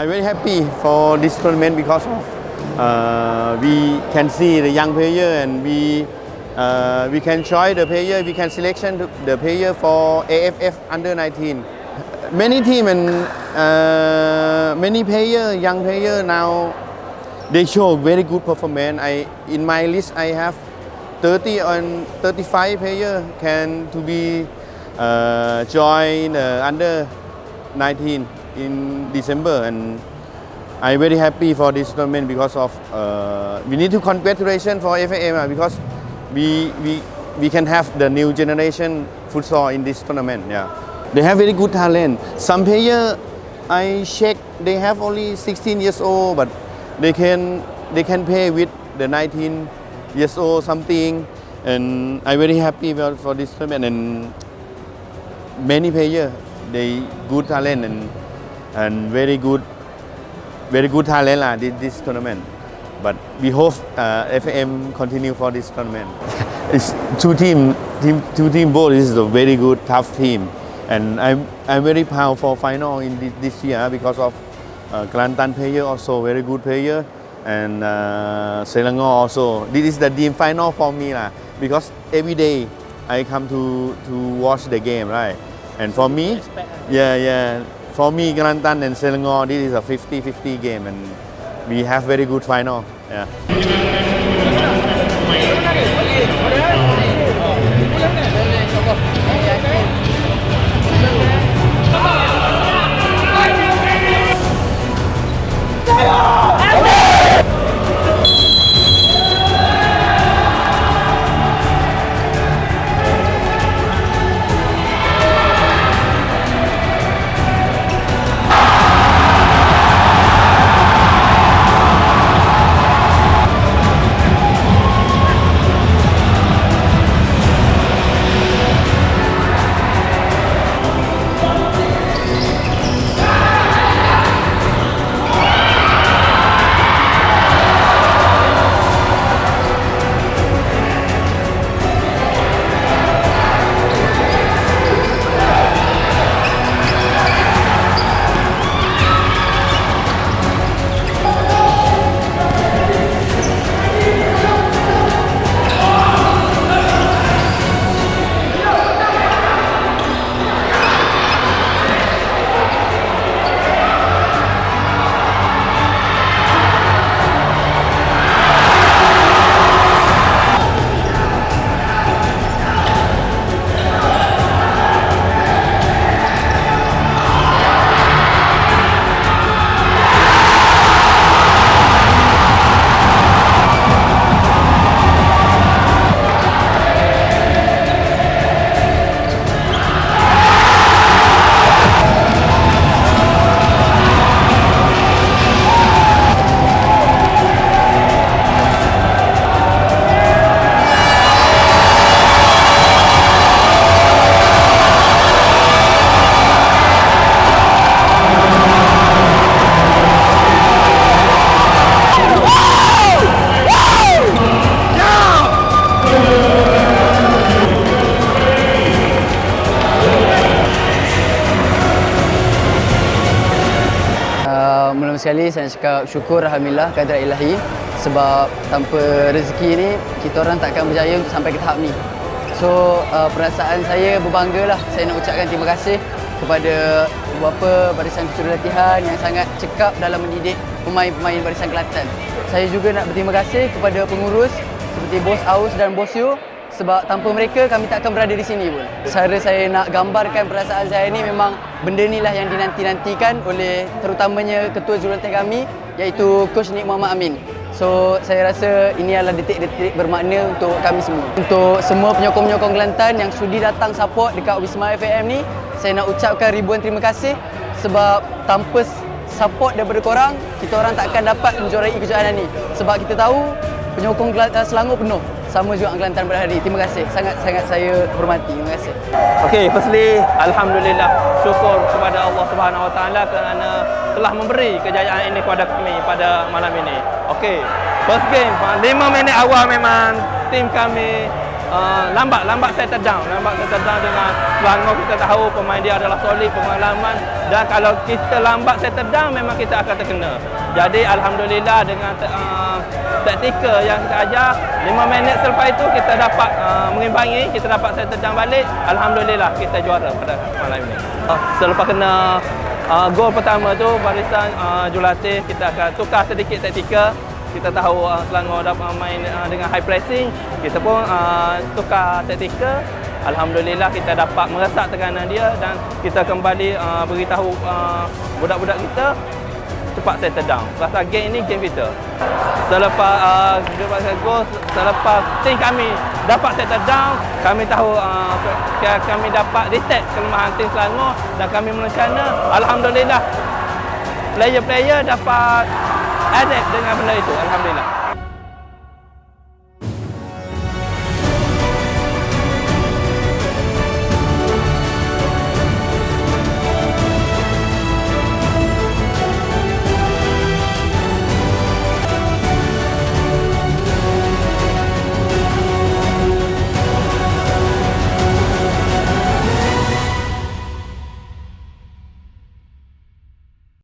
I'm very happy for this tournament because of uh, we can see the young player and we uh, we can try the player, we can selection the- player for AFF under 19. Many team and uh, many player, young player now they show very good performance. I in my list I have 30 and 35 player can to be uh, join uh, under 19 in December and I'm very happy for this tournament because of uh, we need to congratulation for FAM uh, because we we we can have the new generation futsal in this tournament. Yeah, they have very good talent. Some player I check they have only 16 years old, but they can they can play with the 19 years old something, and I'm very happy for, for this tournament and many player they good talent and and very good very good talent lah this, this tournament. But we hope uh, FAM continue for this tournament. it's two team, team two team both this is a very good tough team, and I'm I'm very proud for final in this, this year because of uh, Kelantan player also very good player and uh, Selangor also. This is the team final for me lah because every day I come to to watch the game right, and for me, yeah yeah. For me, Kelantan and Selangor, this is a 50-50 game and we have very good final. Yeah. sekali saya cakap syukur Alhamdulillah kehadirat ilahi sebab tanpa rezeki ni kita orang takkan berjaya sampai ke tahap ni. So uh, perasaan saya berbangga lah. Saya nak ucapkan terima kasih kepada beberapa barisan ketua latihan yang sangat cekap dalam mendidik pemain-pemain barisan Kelantan. Saya juga nak berterima kasih kepada pengurus seperti Bos Aus dan Bos Yu sebab tanpa mereka kami tak akan berada di sini pun. Cara saya nak gambarkan perasaan saya ni memang benda ni lah yang dinanti-nantikan oleh terutamanya ketua jurulatih kami iaitu Coach Nik Muhammad Amin. So saya rasa ini adalah detik-detik bermakna untuk kami semua. Untuk semua penyokong-penyokong Kelantan yang sudi datang support dekat Wisma FAM ni, saya nak ucapkan ribuan terima kasih sebab tanpa support daripada korang, kita orang tak akan dapat menjuarai kejuaraan ni. Sebab kita tahu penyokong Selangor penuh. Sama juga Kelantan pada hari. Terima kasih. Sangat-sangat saya hormati. Terima kasih. Okey, firstly alhamdulillah syukur kepada Allah Subhanahu Wa Taala kerana telah memberi kejayaan ini kepada kami pada malam ini. Okey, first game 5 minit awal memang tim kami uh, lambat lambat settle down. Lambat settle down dengan Selangor kita tahu pemain dia adalah solid pengalaman dan kalau kita lambat settle down memang kita akan terkena. Jadi alhamdulillah dengan uh, taktikal yang kita ajar 5 minit selepas itu kita dapat uh, mengimbangi. Kita dapat settle down balik. Alhamdulillah kita juara pada malam ini. Uh, selepas kena uh, gol pertama tu barisan uh, jurulatih kita akan tukar sedikit taktikal kita tahu uh, Selangor dapat main uh, dengan high pressing kita pun uh, tukar taktikal Alhamdulillah kita dapat meresak tekanan dia dan kita kembali uh, beritahu uh, budak-budak kita cepat settle down. Pasal game ini game kita. Selepas uh, gol, selepas tim kami dapat settle down, kami tahu uh, kami dapat detect kelemahan tim Selangor dan kami merencana. Alhamdulillah player-player dapat แอดเด็กดึงไงมันเลยถูกอัลฮัมดุลิลละ